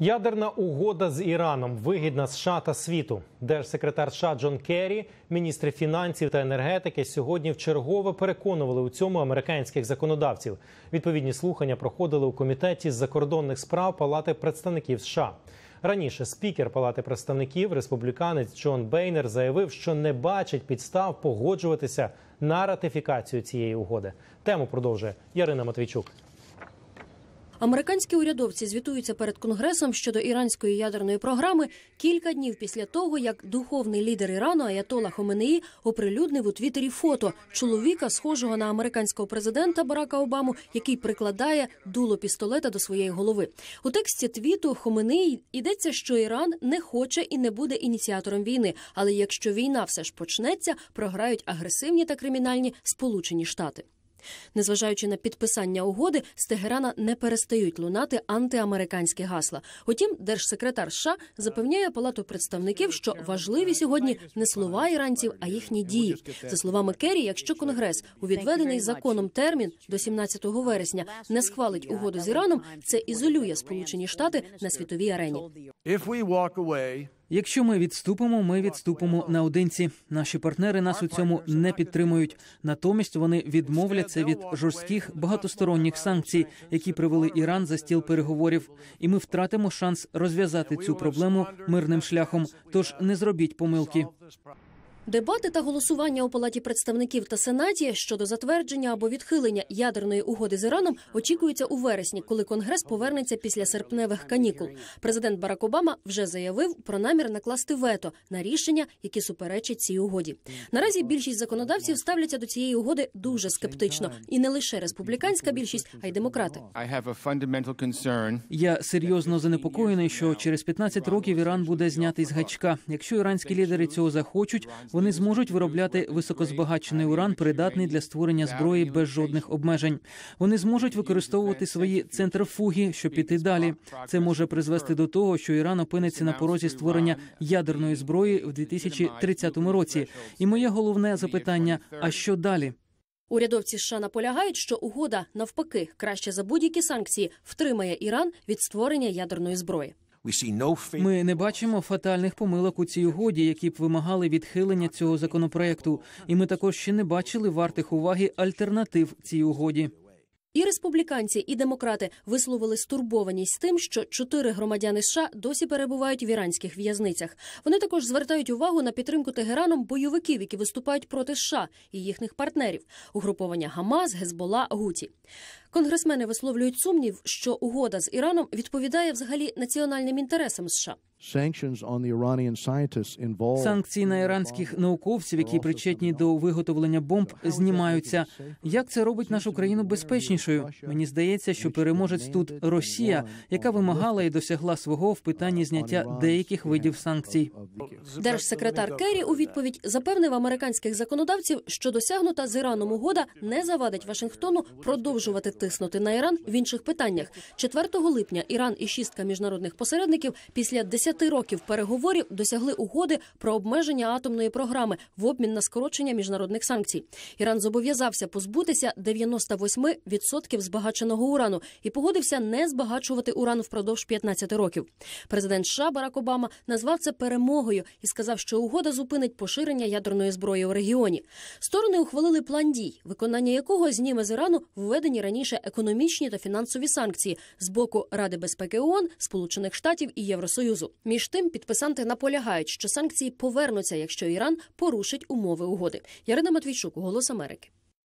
Ядерна угода з Іраном вигідна США та світу. Держсекретар США Джон Керрі, міністри фінансів та енергетики сьогодні вчергове переконували у цьому американських законодавців. Відповідні слухання проходили у комітеті з закордонних справ Палати представників США. Раніше спікер Палати представників, республіканець Джон Бейнер, заявив, що не бачить підстав погоджуватися на ратифікацію цієї угоди. Тему продовжує Ярина Матвійчук. Американські урядовці звітуються перед конгресом щодо іранської ядерної програми кілька днів після того, як духовний лідер Ірану Аятола Хоменеї оприлюднив у Твіттері фото чоловіка, схожого на американського президента Барака Обаму, який прикладає дуло пістолета до своєї голови. У тексті твіту Хоменеї йдеться, що Іран не хоче і не буде ініціатором війни. Але якщо війна все ж почнеться, програють агресивні та кримінальні Сполучені Штати. Незважаючи на підписання угоди, з Тегерана не перестають лунати антиамериканські гасла. Утім, держсекретар США запевняє палату представників, що важливі сьогодні не слова іранців, а їхні дії. За словами Керрі, якщо конгрес у відведений законом термін до 17 вересня не схвалить угоду з Іраном, це ізолює Сполучені Штати на світовій арені. Якщо ми відступимо, ми відступимо наодинці. Наші партнери нас у цьому не підтримують. Натомість вони відмовляться від жорстких багатосторонніх санкцій, які привели Іран за стіл переговорів, і ми втратимо шанс розв'язати цю проблему мирним шляхом. Тож не зробіть помилки. Дебати та голосування у палаті представників та сенаті щодо затвердження або відхилення ядерної угоди з Іраном очікуються у вересні, коли конгрес повернеться після серпневих канікул. Президент Барак Обама вже заявив про намір накласти вето на рішення, які суперечать цій угоді. Наразі більшість законодавців ставляться до цієї угоди дуже скептично, і не лише республіканська більшість, а й демократи. Я серйозно занепокоєний, що через 15 років Іран буде знятий з гачка. Якщо іранські лідери цього захочуть, вони зможуть виробляти високозбагачений уран, придатний для створення зброї без жодних обмежень. Вони зможуть використовувати свої центрифуги, щоб піти далі. Це може призвести до того, що Іран опиниться на порозі створення ядерної зброї в 2030 році. І моє головне запитання: а що далі? Урядовці США наполягають, що угода навпаки краще за будь-які санкції втримає Іран від створення ядерної зброї. Ми не бачимо фатальних помилок у цій угоді, які б вимагали відхилення цього законопроекту. І ми також ще не бачили вартих уваги альтернатив цій угоді. І республіканці, і демократи висловили стурбованість тим, що чотири громадяни США досі перебувають в іранських в'язницях. Вони також звертають увагу на підтримку Тегераном бойовиків, які виступають проти США і їхніх партнерів угруповання Гамас, Гезбола, Гуті. Конгресмени висловлюють сумнів, що угода з Іраном відповідає взагалі національним інтересам США. Санкції на іранських науковців, які причетні до виготовлення бомб, знімаються. Як це робить нашу країну безпечнішою? Мені здається, що переможець тут Росія, яка вимагала і досягла свого в питанні зняття деяких видів санкцій. Держсекретар Керрі у відповідь запевнив американських законодавців, що досягнута з Іраном угода не завадить Вашингтону продовжувати тиснути на Іран в інших питаннях. 4 липня Іран і шістка міжнародних посередників після 10 років переговорів досягли угоди про обмеження атомної програми в обмін на скорочення міжнародних санкцій. Іран зобов'язався позбутися 98% збагаченого урану і погодився не збагачувати уран впродовж 15 років. Президент США Барак Обама назвав це перемогою і сказав, що угода зупинить поширення ядерної зброї у регіоні. Сторони ухвалили план дій, виконання якого зніме з Ірану введені раніше економічні та фінансові санкції з боку Ради безпеки ООН, Сполучених Штатів і Євросоюзу. Між тим, підписанти наполягають, що санкції повернуться, якщо Іран порушить умови угоди. Ярина Матвійчук, Голос Америки.